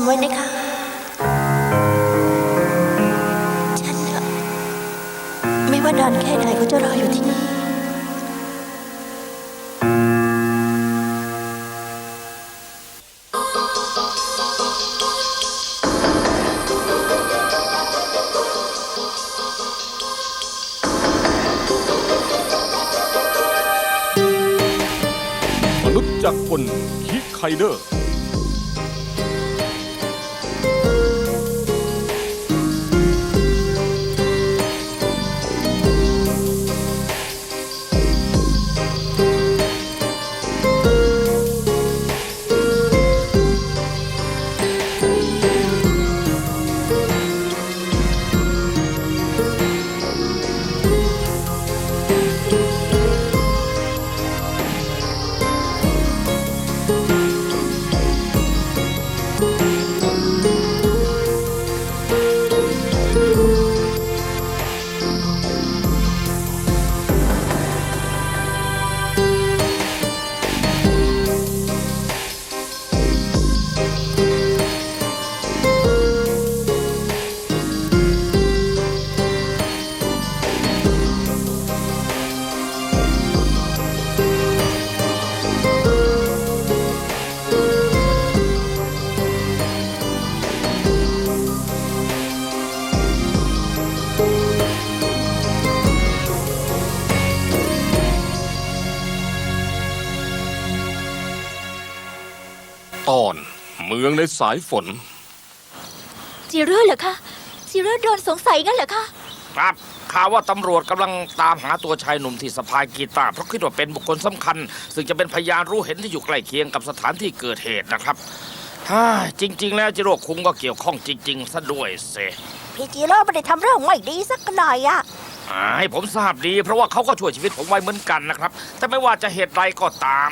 ำไว้นะคะ ฉันน่ะไม่ว่านานแค่ไหนก็จะรออยู่ที่นี่ มนุษย์จากคนคิไคเดอร์ องในสายฝน จิโร่เหรอคะจิโร่โดนสงสัยงั้นเหรอคะครับข่าวว่าตำรวจกำลังตามหาตัวชายหนุ่มที่สะพายกีตาร์เพราะคิดว่าเป็นบุคคลสำคัญ ซึ่งจะเป็นพยานรู้เห็นที่อยู่ใกล้เคียงกับสถานที่เกิดเหตุนะครับฮ่าจริง ๆ แล้วจิโร่คุงก็เกี่ยวข้องจริง ๆ ซะด้วยเซพี่จิโร่ไม่ได้ทำเรื่องไม่ดีสักหน่อยอะอ่าให้ผมทราบดี เพราะว่าเขาก็ช่วยชีวิตผมไว้เหมือนกันนะครับ แต่ไม่ว่าจะเหตุใดก็ตาม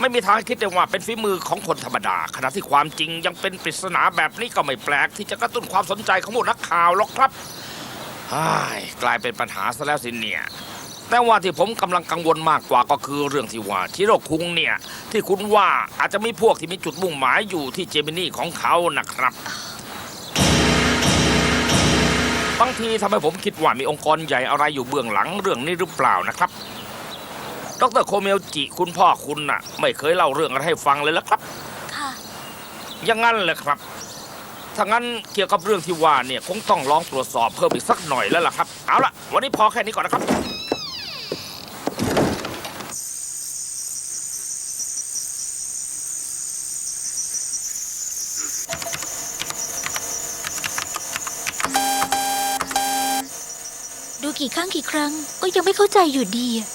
ไม่มีทางคิดได้ว่าเป็นฝีมือของคนธรรมดา ขณะที่ความจริงยังเป็นปริศนาแบบนี้ก็ไม่แปลก ที่จะกระตุ้นความสนใจของหมู่นักข่าวหรอกครับฮ่ายกลายเป็นปัญหาซะแล้วสิเนี่ย แต่ว่าที่ผมกำลังกังวลมากกว่าก็คือเรื่องที่ว่าชิโรคุงเนี่ย ที่คุณว่าอาจจะมีพวกที่มีจุดมุ่งหมายอยู่ที่เจมินี่ของเขานะครับบางทีทำให้ผมคิดว่ามีองค์กรใหญ่อะไรอยู่เบื้องหลังเรื่องนี้หรือเปล่านะครับ ดรโคเมลจิคุณพ่อคุณน่ะ ไม่เคยเล่าเรื่องอะไรให้ฟังเลยละครับ ค่ะ อย่างนั้นเลยครับ ถ้างั้นเกี่ยวกับเรื่องที่ว่าเนี่ยคงต้องลองตรวจสอบเพิ่มอีกสักหน่อยแล้วล่ะครับ เอาละวันนี้พอแค่นี้ก่อนนะครับ ดูกี่ครั้งกี่ครั้งก็ยังไม่เข้าใจอยู่ดีอะ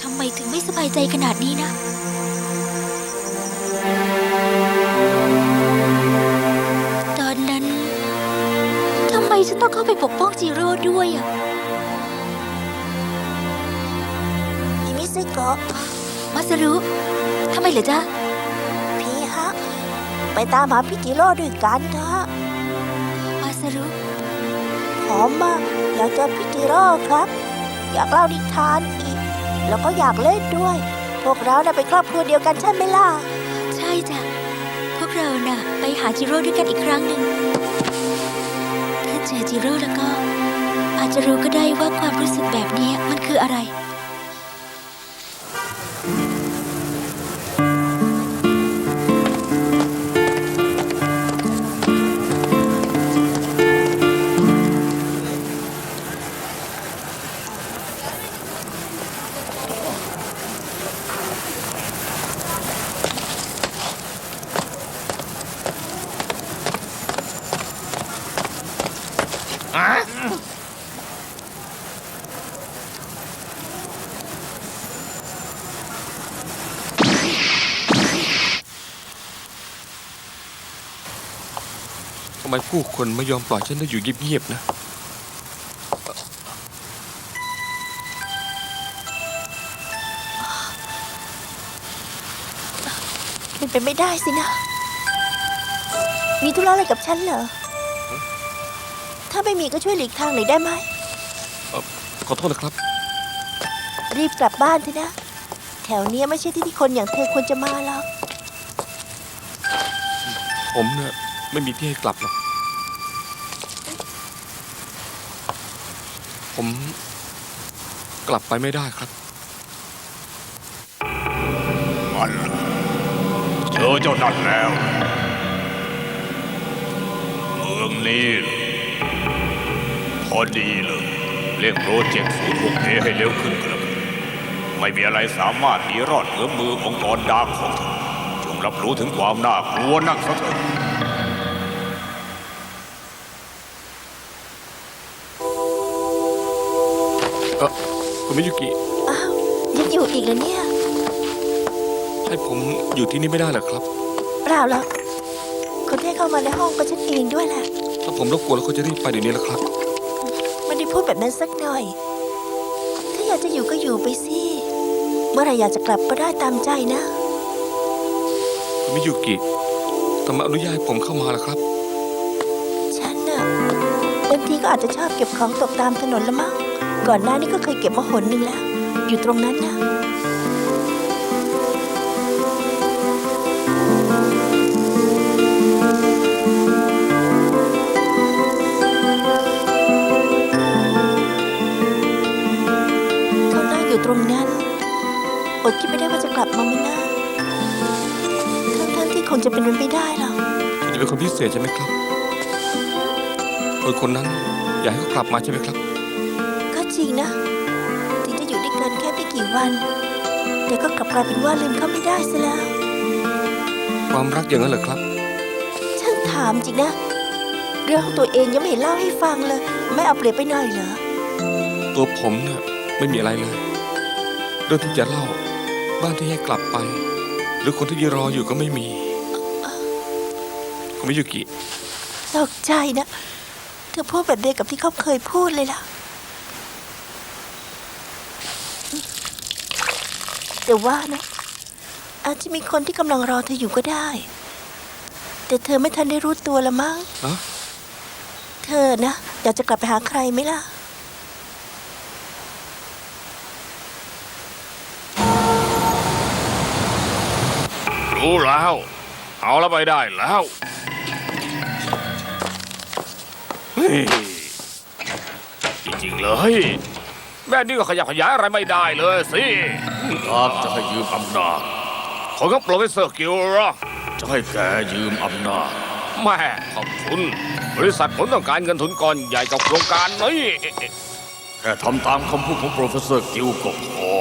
ทำ ไมถึงไม่สบายใจขนาดนี้นะตอนนั้นทำไมฉันต้องเข้าไปปกป้องจิโร่ด้วยอะพี่มิซึโกะมาสรุทำไมเหรอจ๊ะพี่ฮะ ไปตามหาพี่จิโร่ด้วยกันเถอะมาสรุหอมมากอยากเจอพี่จิโร่ครับ อยากเล่านิทานอีก แล้วก็อยากเล่นด้วย พวกเราน่ะเป็นครอบครัวเดียวกันใช่ไหมล่ะ ใช่จ้ะ พวกเราน่ะ ไปหาจิโร่ด้วยกันอีกครั้งหนึ่ง ถ้าเจอจิโร่แล้วก็ อาจจะรู้ก็ได้ว่าความรู้สึกแบบนี้มันคืออะไร ทำไมผู้คนไม่ยอมปล่อยฉันได้อยู่เงียบๆนะ เป็นไปไม่ได้สินะ มีธุระอะไรกับฉันเหรอาไม่มีก็ช่วยหลีกทางหน่อยได้ไหม ขอโทษนะครับ รีบกลับบ้านเถอะนะแถถวเนี้ยไม่ใช่ที่ที่คนอย่างเธอควรจะมาหรอก ผมเนี่ยไม่มีที่ให้กลับหรอก ผมกลับไปไม่ได้ครับมันเจอเจ้านั่นแล้ว เมืองนี้ พอดีเลยเร่งโปรเจกต์ศูนย์หกเอให้เร็วขึ้นก็แล้วกันไม่มีอะไรสามารถหนีรอดเหนือมือของกรดาร์กของเธอจงรับรู้ถึงความน่ากลัวนักซะเถิดเออคุณมิยุกิ อ้าวยังอยู่อีกเหรอเนี่ย ให้ผมอยู่ที่นี่ไม่ได้เหรอครับ เปล่าหรอกคนที่ให้เข้ามาในห้องก็ฉันเองด้วยแหละ ถ้าผมรบกวนแล้วเขาจะรีบไปเดี๋ยวนี้แหละครับ ไม่ได้พูดแบบนั้นสักหน่อย ถ้าอยากจะอยู่ก็อยู่ไปสิ เมื่อไหรอยากจะกลับก็ได้ตามใจนะคุณมิยุกิทำไมอนุญาตให้ผมเข้ามาล่ะครับ ฉันน่ะบางทีก็อาจจะชอบเก็บของตกตามถนนละมั้ง ก่อนหน้านี้ก็เคยเก็บมาหนหนึ่งแล้ว อยู่ตรงนั้นนะ จะเป็นไปไม่ได้หรอกคุณจะเป็นคนพิเศษใช่ไหมครับคนคนนั้นอยากให้เขากลับมาใช่ไหมครับ ก็จริงนะ ถึงจะอยู่ด้วยกันแค่ไม่กี่วัน แต่ก็กลับกลายเป็นว่าลืมเขาไม่ได้ซะแล้ว ความรักอย่างนั้นเหรอครับ ช่างถามจริงนะ เรื่องของตัวเองยังไม่เห็นเล่าให้ฟังเลย ไม่เอาเปรียบไปหน่อยเหรอ ตัวผมเนี่ยไม่มีอะไรเลยเรื่องที่จะเล่า บ้านที่ให้กลับไป หรือคนที่ยืนรออยู่ก็ไม่มี คุณมิยุกิ ตกใจนะ เธอพูดแบบเดียวกับที่เขาเคยพูดเลยล่ะ แต่ว่านะ อาจจะมีคนที่กำลังรอเธออยู่ก็ได้ แต่เธอไม่ทันได้รู้ตัวละมั้งฮะ เธอนะอยากจะกลับไปหาใครไหมล่ะ รู้แล้ว เอาแล้วไปได้แล้ว ฮ้ยจริงๆเลย แม่นี่ก็ขยับขยายอะไรไม่ได้เลยสิครับจะให้ยืมอำนาจคนก็โปรเฟสเซอร์กิลเหรอจะให้แกยืมอำนาจแม่ขอบคุณ บริษัทผมต้องการเงินทุนก้อนใหญ่กับโครงการนี้แค่ทำตามคำพูดของโปรเฟสเซอร์กิลก็พอ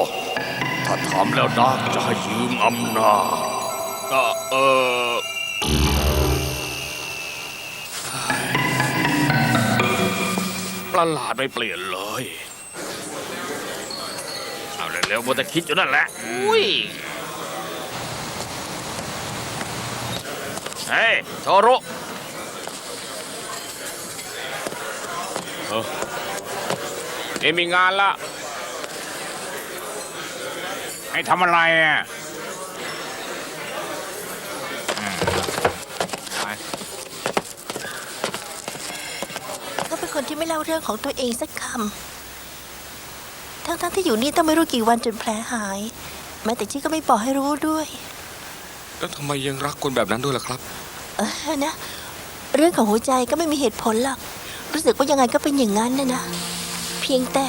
ถ้าทำแล้วดาร์กจะให้ยืมอำนาจก็เออ ประหลาดไม่เปลี่ยนเลย เอาเร็วๆมัวแต่คิดอยู่นั่นแหละ อุ้ย เฮ้ยโทโรุเออนี่มีงานละ ให้ทำอะไรอะ ก็เป็นคนที่ ไม่เล่าเรื่องของตัวเองสักคำ ทั้งๆที่อยู่นี่ต้องไม่รู้กี่วันจนแผลหาย แม้แต่ชี่ก็ไม่บอกให้รู้ด้วย แล้วทำไมยังรักคนแบบนั้นด้วยล่ะครับ เออนะ เรื่องของหัวใจก็ไม่มีเหตุผลหรอก รู้สึกว่ายังไงก็เป็นอย่างนั้นนะนะ เพียงแต่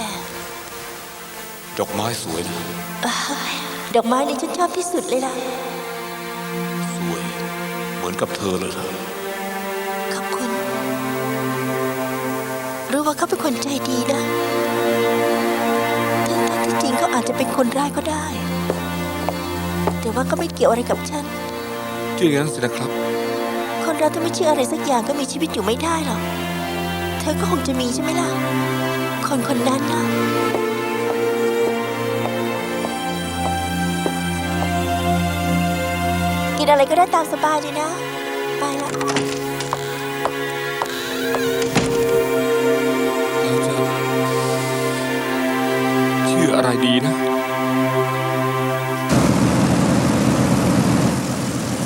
ดอกไม้สวยนะเอ้ยดอกไม้นี่ฉันชอบที่สุดเลยล่ะ สวย เหมือนกับเธอเลยนะ รู้ว่าเขาเป็นคนใจดีนะทั้งๆที่จริงเขาอาจจะเป็นคนร้ายก็ได้ แต่ว่าก็ไม่เกี่ยวอะไรกับฉันชื่ออย่างนั้นสินะครับ คนเราถ้าไม่เชื่ออะไรสักอย่างก็มีชีวิตอยู่ไม่ได้หรอก เธอก็คงจะมีใช่ไหมล่ะ คนคนนั้นนะกินอะไรก็ได้ตามสบายเลยนะ ไปละ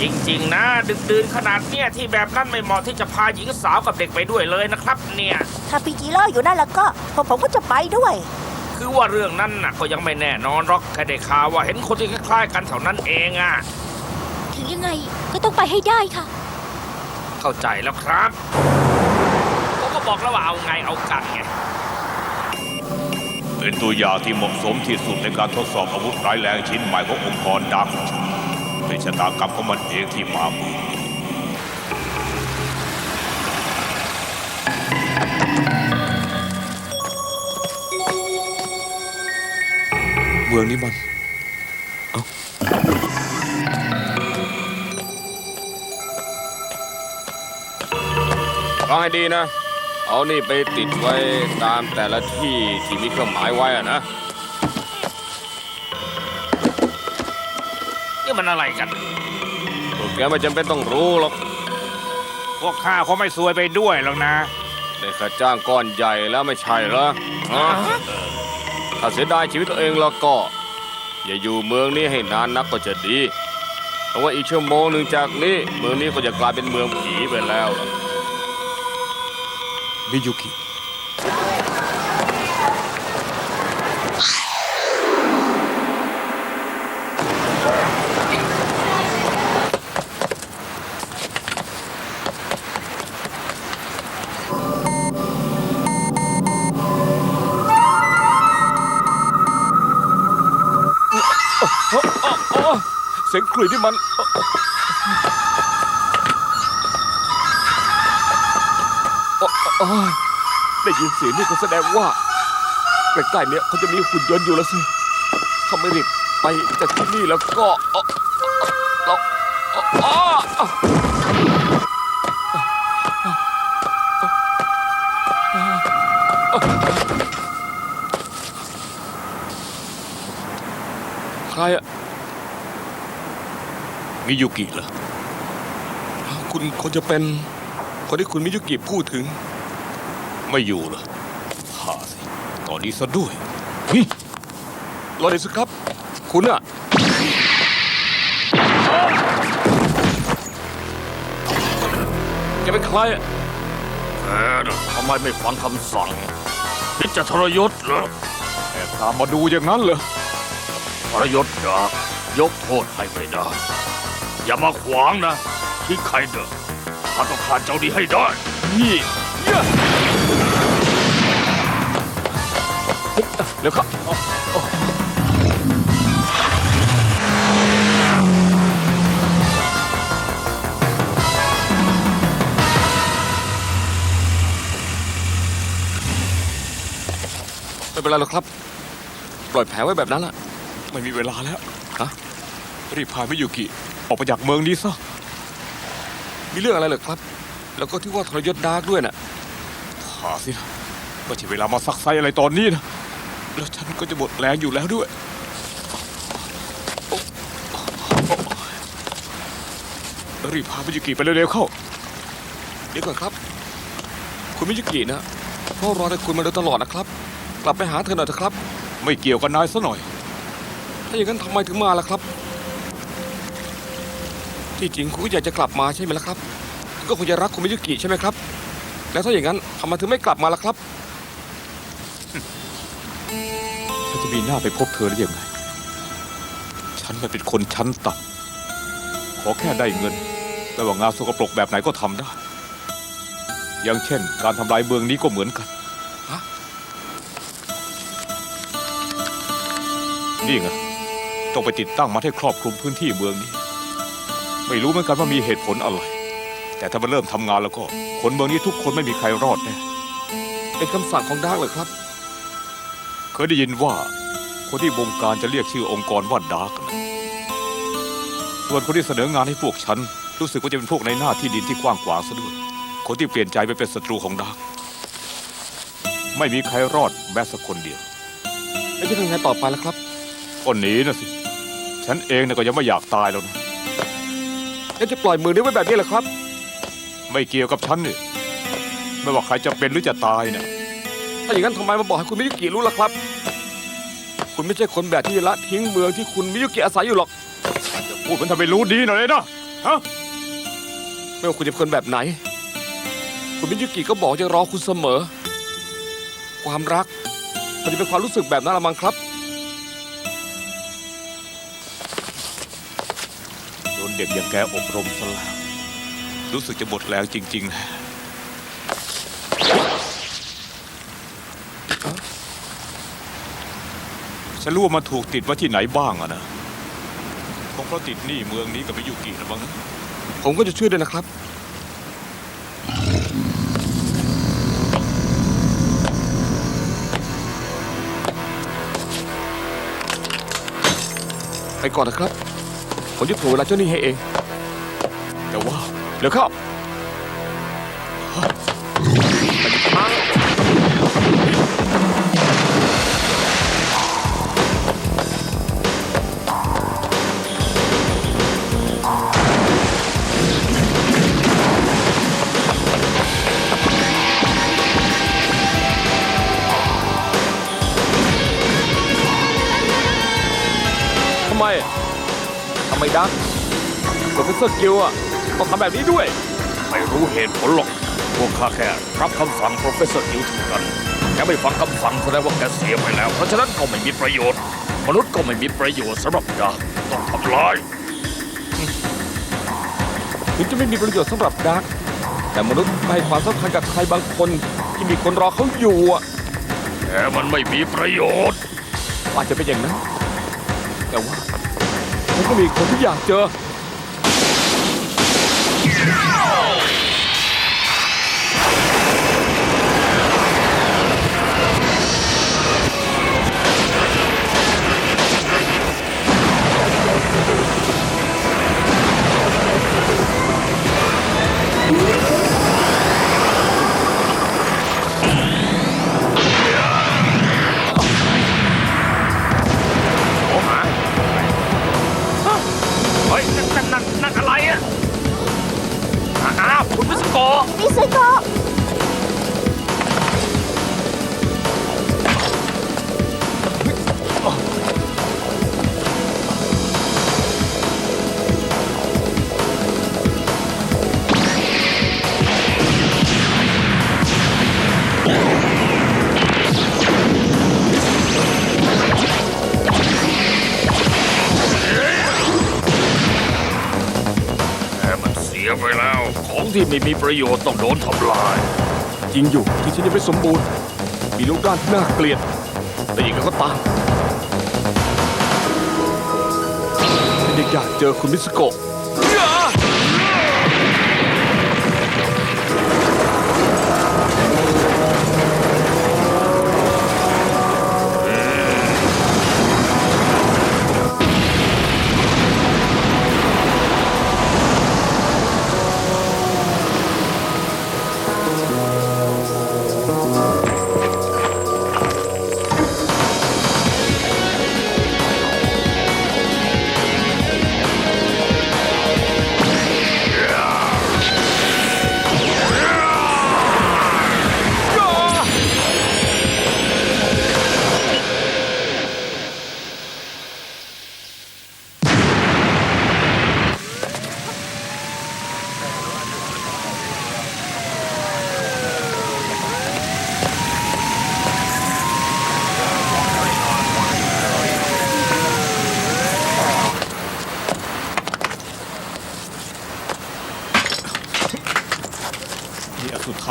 จริง ๆ นะ ดึกดื่นขนาดเนี้ยที่แบบนั้นไม่เหมาะที่จะพาหญิงสาวกับเด็กไปด้วยเลยนะครับ เนี่ย ถ้าพี่จีโร่อยู่นั่นแล้วก็พวกผมก็จะไปด้วย คือว่าเรื่องนั้นน่ะก็ยังไม่แน่นอนหรอกแค่ได้ข่าวว่าเห็นคนที่คล้ายๆกันเท่านั้นเองอะ ถึงยังไงก็ต้องไปให้ได้ค่ะ เข้าใจแล้วครับผมก็บอกแล้วว่าเอาไงเอากันไง เป็นตัวอย่างที่เหมาะสมที่สุดในการทดสอบอาวุธร้ายแรงชิ้นใหม่ขององค์กรดาร์กของ ฉันชะตากรรมของมันเองที่มามือเมืองนี้มันฟังให้ดีนะ เอานี่ไปติดไว้ตามแต่ละที่ที่มีเครื่องหมายไว้อะนะ มันอะไรกัน พวกแกไม่จำเป็นต้องรู้หรอกพวกข้าเขาไม่ซวยไปด้วยหรอกนะ ได้ค่าจ้างก้อนใหญ่แล้วไม่ใช่เหรอฮะถ้าเสียดายชีวิตตัวเองแล้วก็ อย่าอยู่เมืองนี้ให้นานนักก็จะดีเพราะว่าอีกชั่วโมงหนึ่งจากนี้เมืองนี้ก็จะกลายเป็นเมืองผีไปแล้วล่ะ มิยุกิ สียงกลุ่ยที่มันได้ยินเสียงนี่ก็แสดงว่าใกล้ๆเนี้ยเขาจะมีหุ่นยนต์อยู่แล้วสิถ้าไม่รีบไปจากที่นี่แล้วก็เอ่อ มิยุกิเหรอคุณคนจะเป็นคนที่คุณมิยุกิพูดถึง ไม่อยู่เหรอข้าสิตอนนี้ซะด้วยรอเดี๋ยวสิครับ คุณอะจะเป็นใครอะแกน่ะทำไมไม่ฟังคำสั่งคิดจะทรยศเหรอแอบตามมาดูอย่างนั้นเหรอทรยศเหรอยกโทษให้ไม่ได้ อย่ามาขวางนะที่ใครเด้อข้าต้องขาดเจ้าดีให้ได้ นี่เนี่ยเดี๋ยวครับไม่เป็นไรหรอกครับ ปล่อยแผลไว้แบบนั้นแหละไม่มีเวลาแล้ว ฮะ รีบพาไมิยุกิ ออกไปจากเมืองนี้ซะ มีเรื่องอะไรเหรอครับ แล้วก็ที่ว่าทรยศดาร์กด้วยน่ะขาสินะไม่ใช่เวลามาซักไซอะไรตอนนี้นะ แล้วฉันก็จะหมดแรงอยู่แล้วด้วย รีบพามิยุกิไปเร็วๆเข้า เดี๋ยวก่อนครับ คุณมิยุกินะเฝ้ารอให้คุณมาโดยตลอดนะครับ กลับไปหาเธอหน่อยเถอะครับ ไม่เกี่ยวกับนายซะหน่อย ถ้าอย่างนั้นทำไมถึงมาล่ะครับ ที่จริงคุณก็อยากจะกลับมาใช่ไหมล่ะครับ ก็คงจะรักคุณมิยุกิใช่ไหมครับ แล้วถ้าอย่างนั้นทำไมถึงไม่กลับมาล่ะครับฉันจะมีหน้าไปพบเธอได้ยังไง ฉันมันเป็นคนชั้นต่ำขอแค่ได้เงินไม่ว่างานสกปรกแบบไหนก็ทำได้ อย่างเช่น การทำลายเมืองนี้ก็เหมือนกันฮะนี่ไงต้องไปติดตั้งมันให้ครอบคลุมพื้นที่เมืองนี้ ไม่รู้เหมือนกันว่ามีเหตุผลอะไร แต่ถ้ามันเริ่มทำงานแล้วก็ คนเมืองนี้ทุกคนไม่มีใครรอดแน่เป็นคำสั่งของดาร์กเลยครับ เคยได้ยินว่า คนที่บงการจะเรียกชื่อองค์กรว่าดาร์กนะส่วนคนที่เสนองานให้พวกฉัน รู้สึกว่าจะเป็นพวกในหน้าที่ดินที่กว้างขวางซะด้วย คนที่เปลี่ยนใจไปเป็นศัตรูของดาร์กไม่มีใครรอดแม้สักคนเดียว แล้วจะทำยังไงต่อไปล่ะครับก็หนีนะสิ ฉันเองนะก็ยังไม่อยากตายแล้วนะ แล้วจะปล่อยมือนี้ไว้แบบนี้เหรอครับ ไม่เกี่ยวกับฉันนี่ไม่ว่าใครจะเป็นหรือจะตายนะถ้าอย่างนั้นทำไมมาบอกให้คุณมิยุกิรู้ล่ะครับ คุณไม่ใช่คนแบบที่ละทิ้งเมืองที่คุณมิยุกิอาศัยอยู่หรอก พูดมันทำไมรู้ดีหน่อยเลยนะฮะไม่ว่าคุณจะเป็นคนแบบไหน คุณมิยุกิก็บอกจะรอคุณเสมอ ความรักมันจะเป็นความรู้สึกแบบนั้นละมั้งครับ เด็กอย่างแกอบรมซะแล้วรู้สึกจะหมดแรงจริง ๆ นะ ฉันรู้ว่ามันถูกติดไว้ที่ไหนบ้างอะนะคงเพราะติดหนี้เมืองนี้กับมิยุกินะบ้างผมก็จะช่วยด้วยนะครับ ไปก่อนนะครับ ผมจะถ่วงเวลาเจ้าหนี้ให้เอง แต่ว่าเดี๋ยวเข้าทำไม ไมดักโปรเฟสเซอร์กิลอะต้องทำแบบนี้ด้วย ไม่รู้เหตุผลหรอก พวกข้าแค่รับคำสั่งโปรเฟสเซอร์นิวเท่านั้นแกไม่ฟังคำสั่งแสดงว่าแกเสียไปแล้ว เพราะฉะนั้นก็ไม่มีประโยชน์ มนุษย์ก็ไม่มีประโยชน์สำหรับดาบต้องทำลายถึงจะไม่มีประโยชน์สำหรับดักแต่มนุษย์ไม่ให้ความสำคัญกับใครบางคนที่มีคนรอเขาอยู่อะแต่มันไม่มีประโยชน์อาจจะเป็นอย่างนั้นแต่ว่า มันก็มีคนที่อยากเจอ ไม่มีประโยชน์ต้องโดนทำลาย จริงอยู่ที่ฉันยังไม่สมบูรณ์ มีลูกด้านที่น่าเกลียด แต่ยังไงก็ตามฉันยังอยากเจอคุณมิสโกะ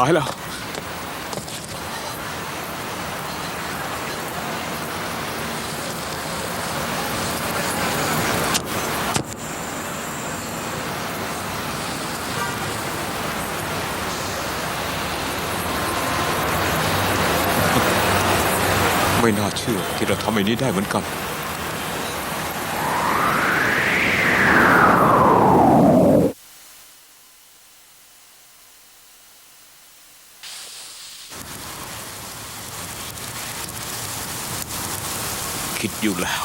ายแล้ว ไม่น่าเชื่อที่เราทำไอ้นี้ได้เหมือนกัน อยู่แล้ว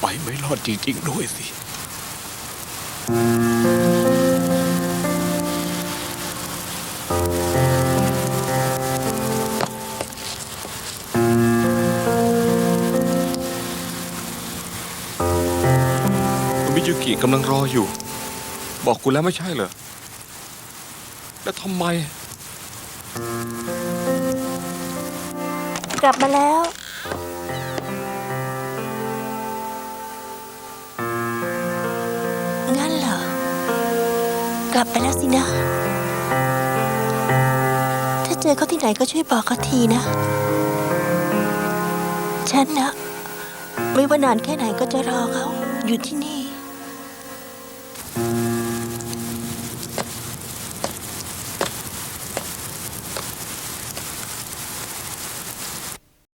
ไปไม่รอดจริง ๆ ด้วยสิมิยุกิกำลังรออยู่ บอกคุณแล้วไม่ใช่เหรอ แล้วทำไม กลับมาแล้ว งั้นเหรอ กลับไปแล้วสินะ ถ้าเจอเขาที่ไหนก็ช่วยบอกเขาทีนะ ฉันนะ ไม่ว่านานแค่ไหนก็จะรอเขาอยู่ที่นี่